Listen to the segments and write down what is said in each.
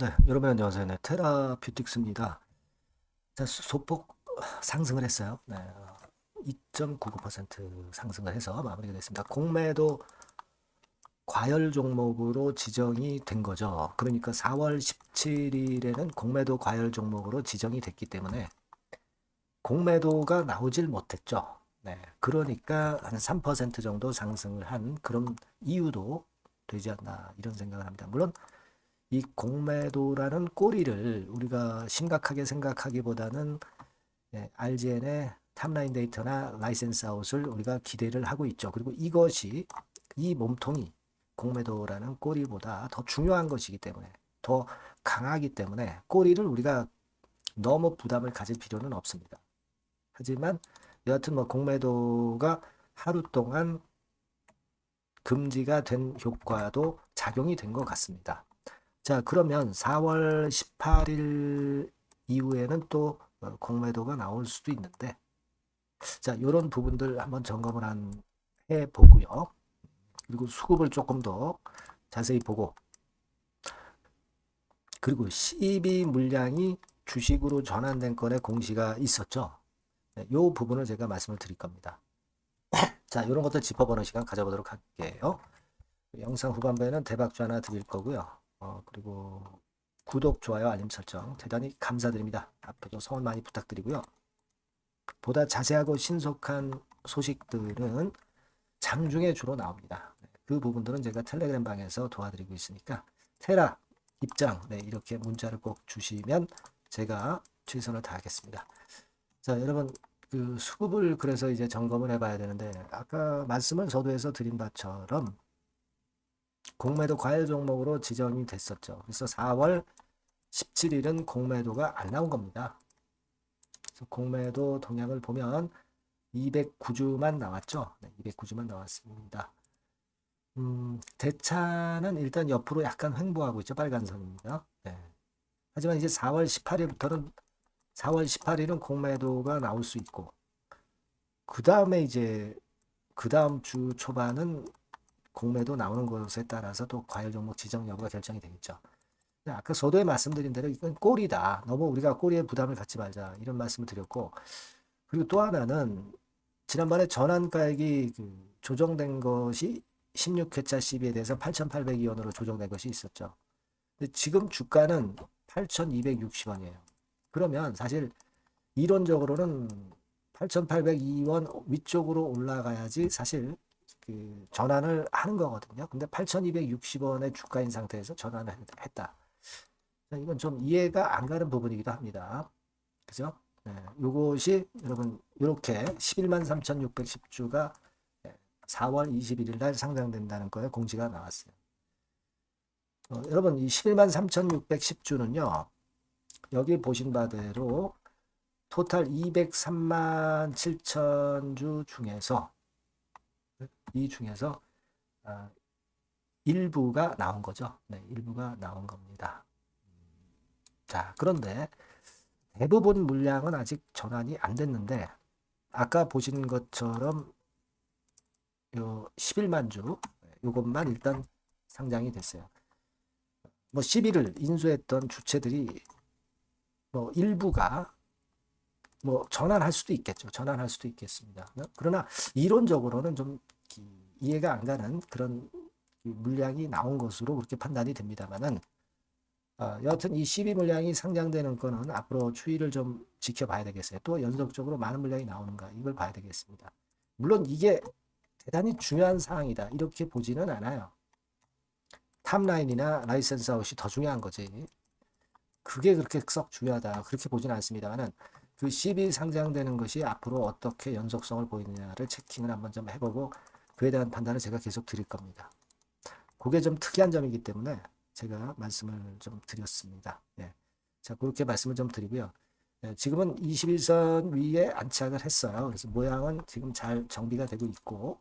네, 여러분 안녕하세요. 네, 테라뷰틱스입니다. 소폭 상승을 했어요. 네, 2.99% 상승을 해서 마무리가 됐습니다. 공매도 과열 종목으로 지정이 된 거죠. 그러니까 4월 17일에는 공매도 과열 종목으로 지정이 됐기 때문에 공매도가 나오질 못했죠. 네, 그러니까 한 3% 정도 상승을 한 그런 이유도 되지 않나 이런 생각을 합니다. 물론 이 공매도라는 꼬리를 우리가 심각하게 생각하기보다는 예, RGN의 탑라인 데이터나 라이센스 아웃을 우리가 기대를 하고 있죠. 그리고 이것이 이 몸통이 공매도라는 꼬리보다 더 중요한 것이기 때문에 더 강하기 때문에 꼬리를 우리가 너무 부담을 가질 필요는 없습니다. 하지만 여하튼 뭐 공매도가 하루 동안 금지가 된 효과도 작용이 된 것 같습니다. 자, 그러면 4월 18일 이후에는 또 어, 공매도가 나올 수도 있는데, 자, 이런 부분들 한번 점검을 한, 해 보고요. 그리고 수급을 조금 더 자세히 보고, 그리고 12 물량이 주식으로 전환된 건의 공시가 있었죠. 네, 이 부분을 제가 말씀을 드릴 겁니다. 자, 이런 것들 짚어보는 시간 가져보도록 할게요. 영상 후반부에는 대박주 하나 드릴 거고요. 어, 그리고 구독, 좋아요, 알림 설정 대단히 감사드립니다. 앞으로도 성원 많이 부탁드리고요. 보다 자세하고 신속한 소식들은 장중에 주로 나옵니다. 그 부분들은 제가 텔레그램 방에서 도와드리고 있으니까 테라 입장 네, 이렇게 문자를 꼭 주시면 제가 최선을 다하겠습니다. 자, 여러분 그 수급을 그래서 이제 점검을 해봐야 되는데 아까 말씀을 서두에서 드린 바처럼 공매도 과열 종목으로 지정이 됐었죠. 그래서 4월 17일은 공매도가 안 나온 겁니다. 공매도 동향을 보면 209주만 나왔죠. 네, 209주만 나왔습니다. 음, 대차는 일단 옆으로 약간 횡보하고 있죠. 빨간 선입니다. 네. 하지만 이제 4월 18일부터는 4월 18일은 공매도가 나올 수 있고 그 다음에 이제 그 다음 주 초반은 공매도 나오는 것에 따라서 또 과열 종목 지정 여부가 결정이 되겠죠. 아까 서두에 말씀드린 대로 이건 꼬리다. 너무 우리가 꼬리에 부담을 갖지 말자. 이런 말씀을 드렸고 그리고 또 하나는 지난번에 전환가액이 그 조정된 것이 16회차 시비에 대해서 8,802원으로 조정된 것이 있었죠. 근데 지금 주가는 8,260원이에요. 그러면 사실 이론적으로는 8,802원 위쪽으로 올라가야지 사실 그 전환을 하는 거거든요. 근데 8,260원의 주가인 상태에서 전환을 했다. 이건 좀 이해가 안 가는 부분이기도 합니다. 그죠? 네, 요것이 여러분 이렇게 11만 3,610주가 4월 21일 날 상장된다는 거에 공지가 나왔어요. 어, 여러분 이 11만 3,610주는요. 여기 보신 바대로 토탈 203만 7천 주 중에서 이 중에서 아, 일부가 나온 거죠. 네, 일부가 나온 겁니다. 자, 그런데 대부분 물량은 아직 전환이 안 됐는데 아까 보신 것처럼 요 11만 주 요것만 일단 상장이 됐어요. 뭐 11을 인수했던 주체들이 뭐 일부가 뭐 전환할 수도 있겠죠. 전환할 수도 있겠습니다. 그러나 이론적으로는 좀 이해가 안 가는 그런 물량이 나온 것으로 그렇게 판단이 됩니다만은 어, 여하튼 이 12 물량이 상장되는 거는 앞으로 추이를 좀 지켜봐야 되겠어요. 또 연속적으로 많은 물량이 나오는가 이걸 봐야 되겠습니다. 물론 이게 대단히 중요한 사항이다 이렇게 보지는 않아요. 탑라인이나 라이센스 아웃이 더 중요한 거지. 그게 그렇게 썩 중요하다 그렇게 보지는 않습니다만은 그12 상장되는 것이 앞으로 어떻게 연속성을 보이느냐를 체킹을 한번 좀 해보고 그에 대한 판단을 제가 계속 드릴 겁니다. 그게 좀 특이한 점이기 때문에 제가 말씀을 좀 드렸습니다. 예. 자, 그렇게 말씀을 좀 드리고요. 예, 지금은 21선 위에 안착을 했어요. 그래서 모양은 지금 잘 정비가 되고 있고,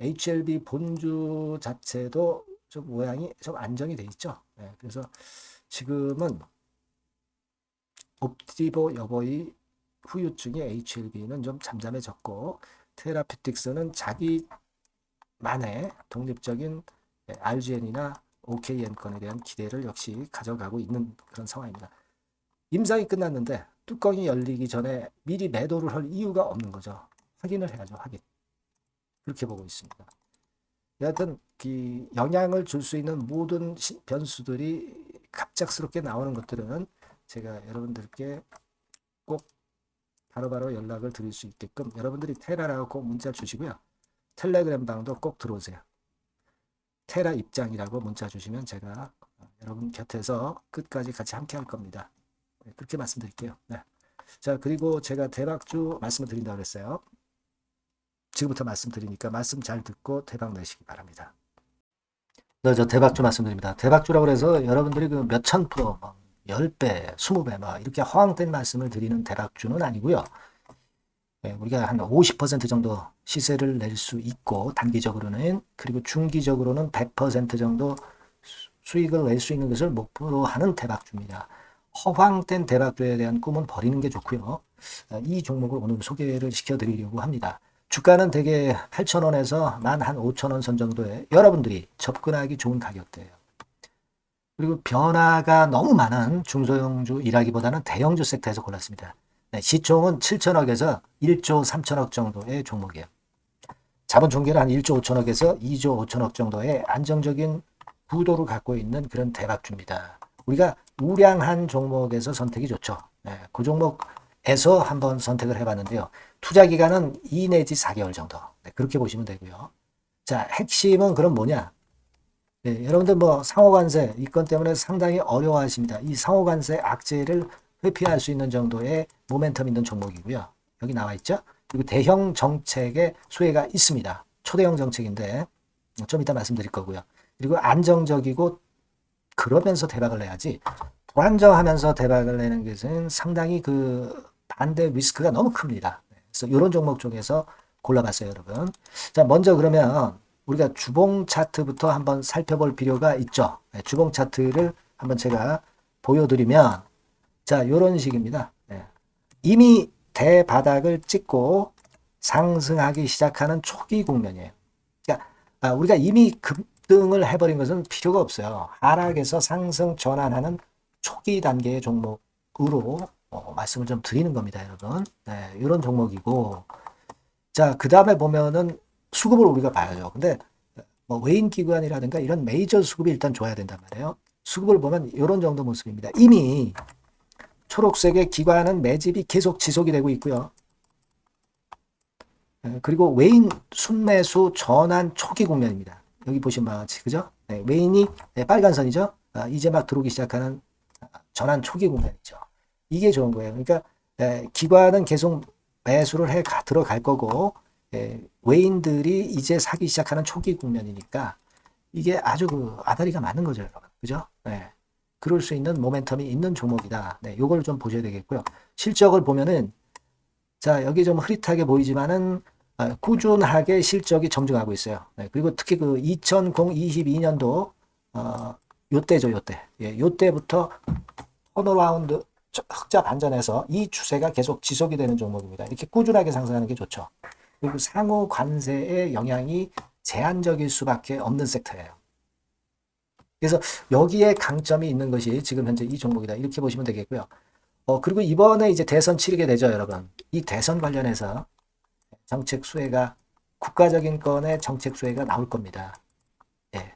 HLB 본주 자체도 좀 모양이 좀 안정이 돼 있죠. 예, 그래서 지금은 옵티보 여보의 후유증이 HLB는 좀 잠잠해졌고, 테라피틱스는 자기만의 독립적인 RGN이나 OKM 건에 대한 기대를 역시 가져가고 있는 그런 상황입니다. 임상이 끝났는데 뚜껑이 열리기 전에 미리 매도를 할 이유가 없는 거죠. 확인을 해야죠. 확인. 그렇게 보고 있습니다. 여하튼 그 영향을 줄 수 있는 모든 시- 변수들이 갑작스럽게 나오는 것들은 제가 여러분들께 꼭 바로 바로 연락을 드릴 수 있게끔 여러분들이 테라라고 꼭 문자 주시고요. 텔레그램 방도 꼭 들어오세요. 테라 입장이라고 문자 주시면 제가 여러분 곁에서 끝까지 같이 함께 할 겁니다. 네, 그렇게 말씀드릴게요. 네. 자, 그리고 제가 대박주 말씀을 드린다고 그랬어요. 지금부터 말씀드리니까 말씀 잘 듣고 대박 내시기 바랍니다. 네, 저 대박주 말씀드립니다. 대박주라고 해서 여러분들이 그 몇천 프로, 뭐 10배, 20배, 막 이렇게 허황된 말씀을 드리는 대박주는 아니고요. 예, 우리가 한 50% 정도 시세를 낼 수 있고 단기적으로는 그리고 중기적으로는 100% 정도 수- 수익을 낼 수 있는 것을 목표로 하는 대박주입니다. 허황된 대박주에 대한 꿈은 버리는 게 좋고요. 아, 이 종목을 오늘 소개를 시켜드리려고 합니다. 주가는 대개 8,000원에서 만 한 5,000원 선 정도에 여러분들이 접근하기 좋은 가격대예요. 그리고 변화가 너무 많은 중소형주 일하기보다는 대형주 섹터에서 골랐습니다. 네, 시총은 7천억에서 1조 3천억 정도의 종목이에요. 자본 총계는 한 1조 5천억에서 2조 5천억 정도의 안정적인 구도를 갖고 있는 그런 대박주입니다. 우리가 우량한 종목에서 선택이 좋죠. 네, 그 종목에서 한번 선택을 해봤는데요. 투자 기간은 2 내지 4개월 정도. 네, 그렇게 보시면 되고요. 자, 핵심은 그럼 뭐냐? 네, 여러분들 뭐 상호관세 이 건 때문에 상당히 어려워하십니다. 이 상호관세 악재를 회피할 수 있는 정도의 모멘텀 있는 종목이고요. 여기 나와 있죠. 그리고 대형 정책의 수혜가 있습니다. 초대형 정책인데 좀 이따 말씀드릴 거고요. 그리고 안정적이고 그러면서 대박을 내야지 불안정하면서 대박을 내는 것은 상당히 그 반대 리스크가 너무 큽니다. 그래서 이런 종목 중에서 골라봤어요, 여러분. 자, 먼저 그러면 우리가 주봉 차트부터 한번 살펴볼 필요가 있죠. 네, 주봉 차트를 한번 제가 보여드리면 자, 이런 식입니다. 네. 이미 대바닥을 찍고 상승하기 시작하는 초기 국면이에요. 그러니까 아, 우리가 이미 급등을 해버린 것은 필요가 없어요. 하락에서 상승 전환하는 초기 단계의 종목으로 어, 말씀을 좀 드리는 겁니다, 여러분. 네, 이런 종목이고 자, 그 다음에 보면은 수급을 우리가 봐야죠. 근데 뭐 외인 기관이라든가 이런 메이저 수급이 일단 좋아야 된단 말이에요. 수급을 보면 이런 정도 모습입니다. 이미 초록색의 기관은 매집이 계속 지속이 되고 있고요. 예, 그리고 외인 순매수 전환 초기 국면입니다. 여기 보시면 같이 그죠? 네, 외인이 네, 빨간 선이죠. 아, 이제 막 들어오기 시작하는 아, 전환 초기 국면이죠. 이게 좋은 거예요. 그러니까 예, 기관은 계속 매수를 해 가- 들어갈 거고 예, 외인들이 이제 사기 시작하는 초기 국면이니까 이게 아주 그 아다리가 맞는 거죠. 그죠? 네. 그럴 수 있는 모멘텀이 있는 종목이다. 네, 요걸 좀 보셔야 되겠고요. 실적을 보면은 자, 여기 좀 흐릿하게 보이지만은 아, 꾸준하게 실적이 점증하고 있어요. 네, 그리고 특히 그 2022년도 어, 요때죠, 요때. 예, 요때부터 턴어라운드 저- 흑자 반전해서 이 추세가 계속 지속이 되는 종목입니다. 이렇게 꾸준하게 상승하는 게 좋죠. 그리고 상호 관세의 영향이 제한적일 수밖에 없는 섹터예요. 그래서 여기에 강점이 있는 것이 지금 현재 이 종목이다. 이렇게 보시면 되겠고요. 어, 그리고 이번에 이제 대선 치르게 되죠, 여러분. 이 대선 관련해서 정책 수혜가 국가적인 건의 정책 수혜가 나올 겁니다. 예.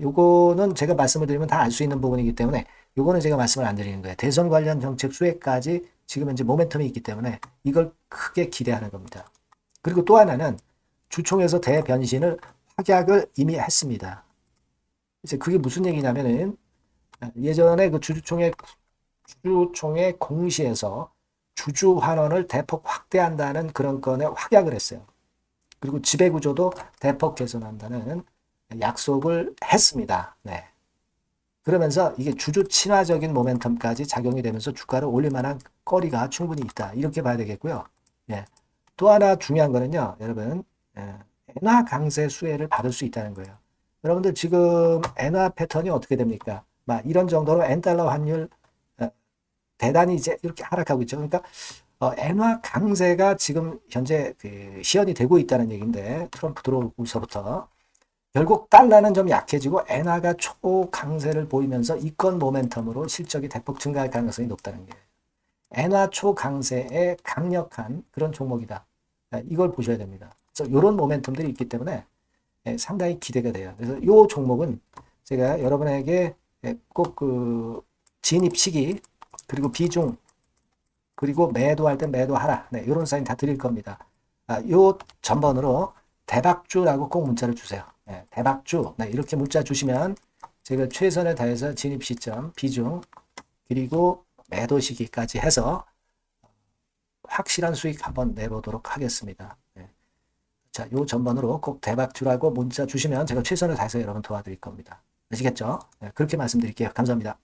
요거는 제가 말씀을 드리면 다 알 수 있는 부분이기 때문에 요거는 제가 말씀을 안 드리는 거예요. 대선 관련 정책 수혜까지 지금 현재 모멘텀이 있기 때문에 이걸 크게 기대하는 겁니다. 그리고 또 하나는 주총에서 대변신을 확약을 이미 했습니다. 이제 그게 무슨 얘기냐면은 예전에 그 주주총회 주주총회 공시에서 주주 환원을 대폭 확대한다는 그런 건에 확약을 했어요. 그리고 지배 구조도 대폭 개선한다는 약속을 했습니다. 네. 그러면서 이게 주주 친화적인 모멘텀까지 작용이 되면서 주가를 올릴 만한 거리가 충분히 있다. 이렇게 봐야 되겠고요. 예. 또 하나 중요한 거는요, 여러분, 예, 엔화 강세 수혜를 받을 수 있다는 거예요. 여러분들 지금 엔화 패턴이 어떻게 됩니까? 막 이런 정도로 엔달러 환율 어, 대단히 이제 이렇게 하락하고 있죠. 그러니까 어, 엔화 강세가 지금 현재 그 시연이 되고 있다는 얘기인데 트럼프 들어오고서부터 결국 달러는 좀 약해지고 엔화가 초강세를 보이면서 이권 모멘텀으로 실적이 대폭 증가할 가능성이 높다는 게 엔화 초강세의 강력한 그런 종목이다. 네, 이걸 보셔야 됩니다. 그래서 이런 모멘텀들이 있기 때문에 예, 상당히 기대가 돼요. 그래서 이 종목은 제가 여러분에게 예, 꼭그 진입 시기 그리고 비중 그리고 매도할 때 매도하라. 네, 이런 사인 다 드릴 겁니다. 아, 요 전번으로 대박주라고 꼭 문자를 주세요. 네, 대박주. 네, 이렇게 문자 주시면 제가 최선을 다해서 진입 시점, 비중, 그리고 매도 시기까지 해서 확실한 수익 한번 내보도록 하겠습니다. 네. 자, 요 전번으로 꼭 대박 주라고 문자 주시면 제가 최선을 다해서 여러분 도와드릴 겁니다. 아시겠죠? 네, 그렇게 말씀드릴게요. 감사합니다.